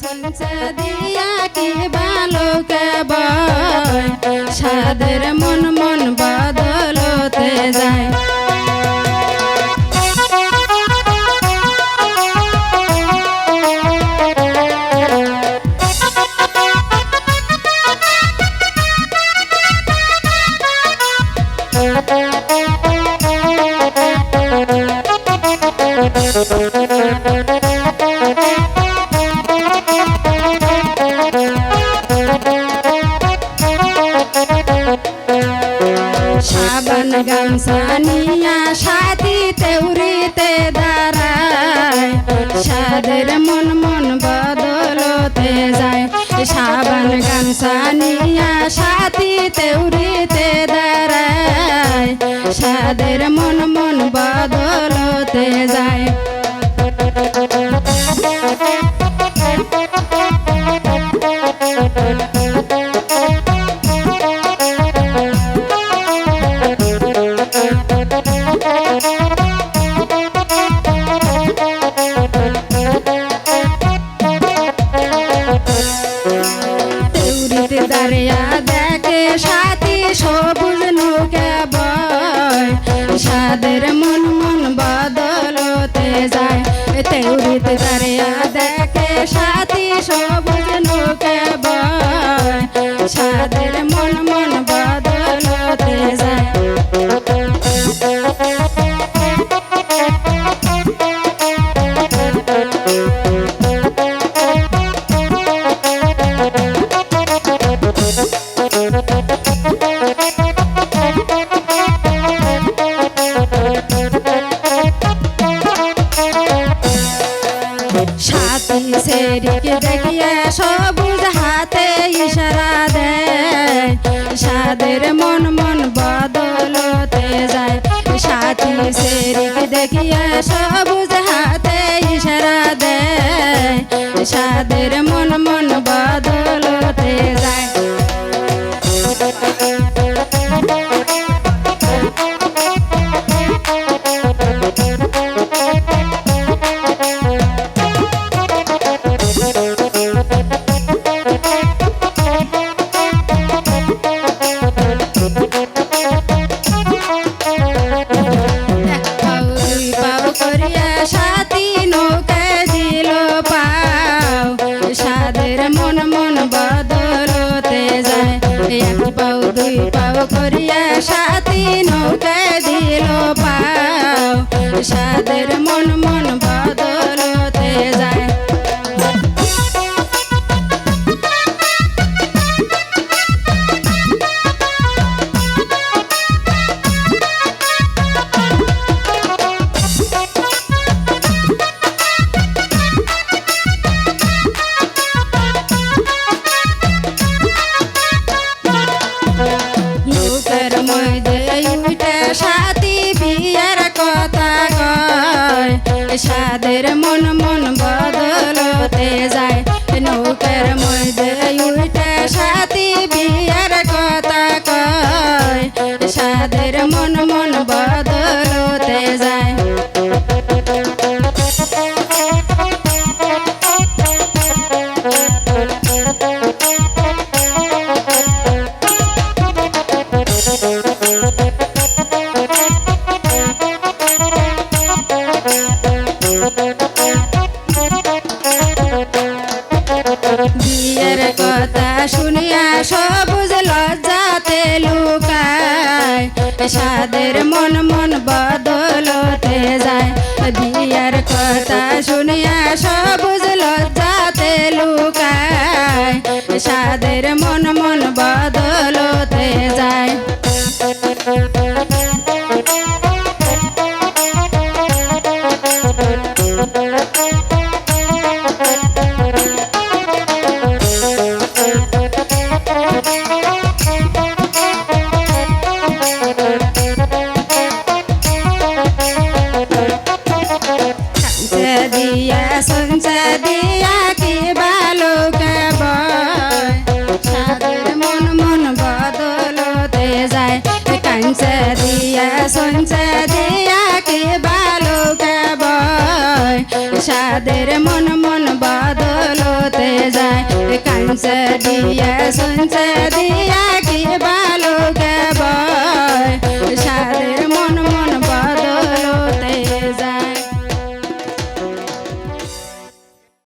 শুনছে দিয়া কি ভালো কেবল সাদের মন মন বদলতে যায় গামছা নিয়া সাথী তেউরিতে দাঁড়ায়। সাদের মন মন বদলতে যায়। সাবান গান সানিয়া সাথী তেউরিতে দাঁড়ায়। সাদের মন মন বদলতে যায়। তেউরিতে দাঁড়িয়া দেখে সাথী সবুজ নৌকা বয়। সাদের মন মন বদলতে যায়। তেউরিতে দাঁড়িয়া দেখে সাথী সবুজ নৌকা বয়। সাদের মন মন বদলতে সাথী সেরিকে দেখিয়ে সবুজ হাতে ইশারা দেয়। সাদের মন মন বদলতে যায়। সাথী সেরিকে দেখিয়ে সবুজ হাতে ইশারা দেয়। সাদের মন মন বদলতে মন মন বদলতে যায় এক পাও, দুই পাও করিয়া সাথী নৌকা দিল পাও। সাদের মন মন বদলতে সাদের মন মন বদলতে যায়। নৌকের মধ্যে উঠে সাথী বিয়ার কথা কয়। সাদের মন লুকায়। সাদের মন মন বদলতে যায়। বিয়ার কথা শুনিয়া সবুজ লজ্জাতে লুকায়। সাদের মন মন দিয়া সঞ্চা দিয়া কি ভালো কেবল। সাদের মন মন বদলতে যায়। কাঞ্চ দিয়া শুনছে দিয়া